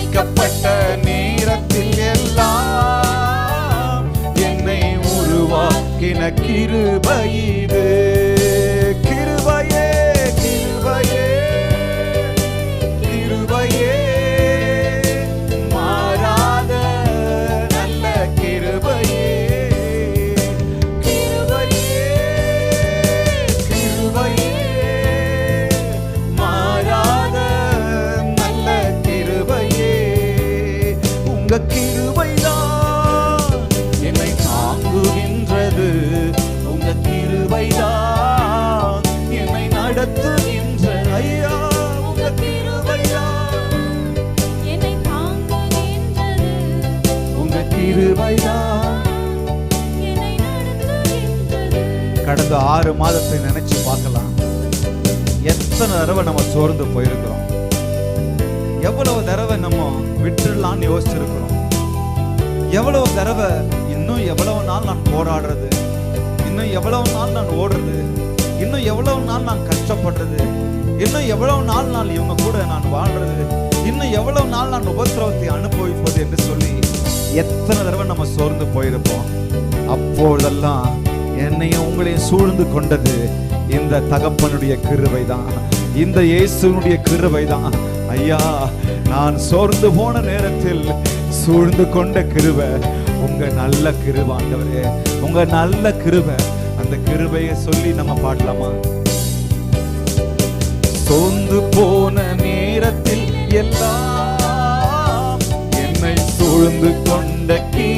உடைக்கப்பட்ட நேரத்தில் எல்லாம் என்னை உருவாக்கின கிருபை கடந்த ஆறு மாதத்தை நினைச்சு பார்க்கலாம். எத்தனை தடவை நம்ம சோர்ந்து போயிருக்கிறோம். எவ்வளவு தடவை நம்ம விட்டுடலாம்னு யோசிச்சிருக்கிறோம். எவ்வளவு தடவை இன்னும் எவ்வளவு நாள் நான் போராடுறது இன்னும் எவ்வளவு நாள் நான் ஓடுறது இன்னும் எவ்வளவு நாள் நான் கஷ்டப்படுறது இன்னும் எவ்வளவு நாள் நான் இவங்க கூட நான் வாழ்றது இன்னும் எவ்வளவு நாள் நான் உபத்திரவத்தை அனுபவிப்பது என்று சொல்லி எத்தனை தடவை நம்ம சோர்ந்து போயிருப்போம். அப்பொழுதெல்லாம் என்னையும் உங்களையும் சூழ்ந்து கொண்டது இந்த தகப்பனுடைய கிருவை தான் இந்த இயேசுனுடைய கிருவை தான் ஐயா நான் சோர்ந்து போன நேரத்தில் சூழ்ந்து கொண்ட கிருவை உங்க நல்ல கிருவாண்டவரே உங்க நல்ல கிருவை அந்த கிருபையை சொல்லி நம்ம பாடலாமா? சோர்ந்து போன நேரத்தில் எல்லாம் என்னை சூழ்ந்து கொண்ட கீ